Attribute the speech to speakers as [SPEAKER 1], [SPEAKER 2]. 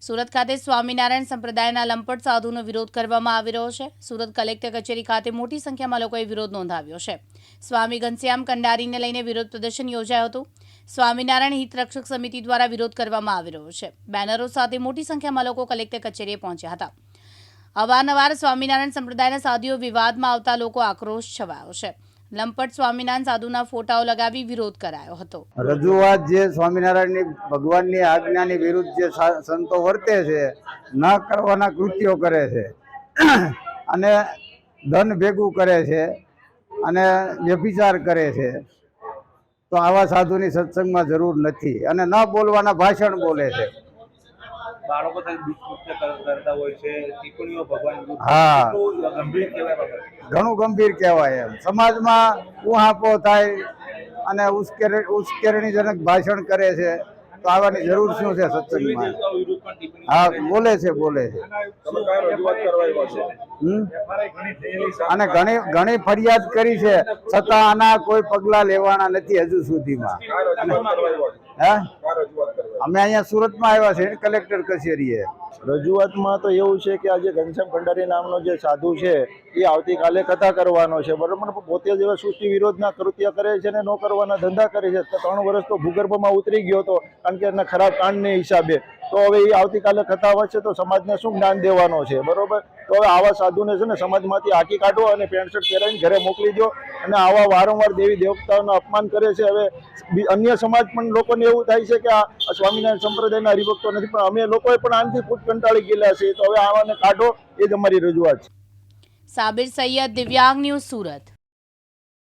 [SPEAKER 1] સુરત ખાતે સ્વામિનારાયણ સંપ્રદાયના લંપટ સાધુનો વિરોધ કરવામાં આવી રહ્યો છે. સુરત કલેક્ટર કચેરી ખાતે મોટી સંખ્યામાં લોકોએ વિરોધ નોંધાવ્યો છે. સ્વામી ઘનશ્યામ કંડારીને લઈને વિરોધ પ્રદર્શન યોજાયું હતું. સ્વામિનારાયણ હિતરક્ષક સમિતિ દ્વારા વિરોધ કરવામાં આવી રહ્યો છે. બેનરો સાથે મોટી સંખ્યામાં લોકો કલેક્ટર કચેરીએ પહોંચ્યા હતા. અવારનવાર સ્વામિનારાયણ સંપ્રદાયના સાધુઓ વિવાદમાં આવતા લોકો આક્રોશ છવાયો છે. લંપટ સ્વામિનારાયણ સાધુના ફોટાઓ લગાવી વિરોધ કરાયો હતો.
[SPEAKER 2] રજૂઆત જે સ્વામિનારાયણની ભગવાનની આજ્ઞાની વિરુદ્ધ જે સંતો વર્તે છે, ન કરવાના કૃત્યો કરે છે. અને ધન ભેગું કરે છે અને વ્યભિચાર કરે છે. તો આવા સાધુની સત્સંગમાં જરૂર નથી અને ન બોલવાના ભાષણ બોલે છે.
[SPEAKER 3] બાળકો સાથે દુષ્કૃત્ય કરતા હોય છે ટિપ્પણીઓ ભગવાન
[SPEAKER 2] હા.
[SPEAKER 3] ગંભીર કહેવાય
[SPEAKER 2] ઘણું ગંભીર કહેવાય એમ. સમાજમાં ઉહાપો થાય અને ઉશ્કેર ઉશ્કેરણીજનક ભાષણ કરે છે તો આવવાની જરૂર શું છે સત્સંગમાં? હા બોલે છે બોલે છે. અને ઘણી ઘણી ફરિયાદ કરી છે છતાં આના કોઈ પગલા લેવાના નથી હજુ સુધીમાં? હે? અમે અહીંયા સુરતમાં આવ્યા છે કલેક્ટર કચેરીએ.
[SPEAKER 4] રજૂઆતમાં તો એવું છે કે આ જે ઘનશ્યામ ભંડારી નામનો જે સાધુ છે, એ આવતીકાલે કથા કરવાનો છે. બરાબર પોતે જેવા સૃષ્ટિ વિરોધના કૃત્ય કરે છે ને ન કરવાના ધંધા કરે છે. ત્રણ વર્ષ તો ભૂગર્ભમાં ઉતરી ગયો હતો, કારણ કે એના ખરાબ કાંડને હિસાબે. તો હવે એ આવતીકાલે કથા વચ્ચે તો સમાજને શું જ્ઞાન દેવાનો છે? બરોબર? તો હવે આવા સાધુને છે ને સમાજમાંથી હાકી કાઢો અને પેન્ટ શર્ટ પહેરાવીને ઘરે મોકલી દો અને આવા વારંવાર દેવી દેવતાઓનું અપમાન કરે છે. હવે અન્ય સમાજ પણ લોકોને એવું થાય છે કે આ આ સ્વામિનારાયણ સંપ્રદાયના હરિભક્તો નથી, પણ અમે લોકોએ પણ આનાથી ફૂટ કંટાળી ગયેલા છે તો હવે આવાને કાઢો, એ જ અમારી રજૂઆત છે.
[SPEAKER 1] સાબિર સૈયદ, દિવ્યાંગ ન્યૂઝ સુરત.